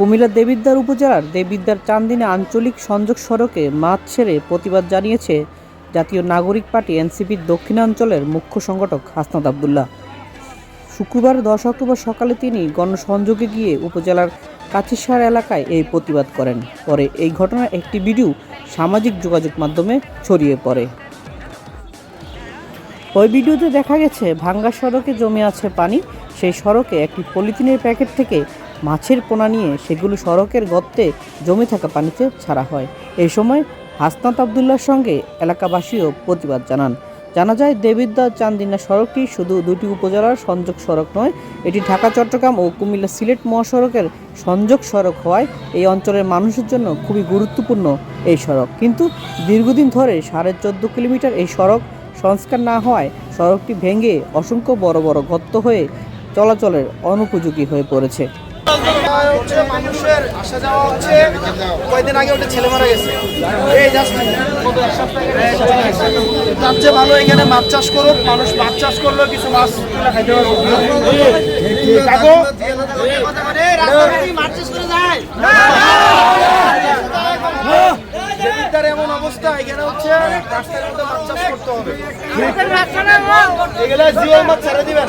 কুমিল্লার দেবিদ্বার উপজেলার দেবিদ্বার চান্দিনে আঞ্চলিক সংযোগ সড়কে মাছ ছেড়ে প্রতিবাদ জানিয়েছে জাতীয় নাগরিক পার্টি এনসিপির দক্ষিণাঞ্চলের মুখ্য সংগঠক হাসনাত আবদুল্লাহ। শুক্রবার দশ অক্টোবর সকালে তিনি গণসংযোগে গিয়ে উপজেলার কাছিসার এলাকায় এই প্রতিবাদ করেন। পরে এই ঘটনার একটি ভিডিও সামাজিক যোগাযোগ মাধ্যমে ছড়িয়ে পড়ে। ওই ভিডিওতে দেখা গেছে, ভাঙ্গা সড়কে জমে আছে পানি। সেই সড়কে একটি পলিথিনের প্যাকেট থেকে মাছের পোনা নিয়ে সেগুলো সড়কের গর্তে জমে থাকা পানিতে ছাড়া হয়। এই সময় হাসনাত আবদুল্লার সঙ্গে এলাকাবাসীও প্রতিবাদ জানান। জানা যায় দেবিদ্যা চান্দিনা সড়কটি শুধু দুটি উপজেলার সংযোগ সড়ক নয়, এটি ঢাকা, চট্টগ্রাম ও কুমিল্লা সিলেট মহাসড়কের সংযোগ সড়ক হওয়ায় এই অঞ্চলের মানুষের জন্য খুবই গুরুত্বপূর্ণ এই সড়ক। কিন্তু দীর্ঘদিন ধরে সাড়ে চোদ্দ কিলোমিটার এই সড়ক সংস্কার না হওয়ায় সড়কটি ভেঙে অসংখ্য বড় বড় গর্ত হয়ে চলাচলের অনুপযোগী হয়ে পড়েছে। হচ্ছে আসা যাওয়া হচ্ছে কয়েকদিন আগে ওটা ছেলে ভালো এখানে মাছ চাষ করুক মানুষ মাছ চাষ করলেও কিছু মাছ অবস্থা দিবেন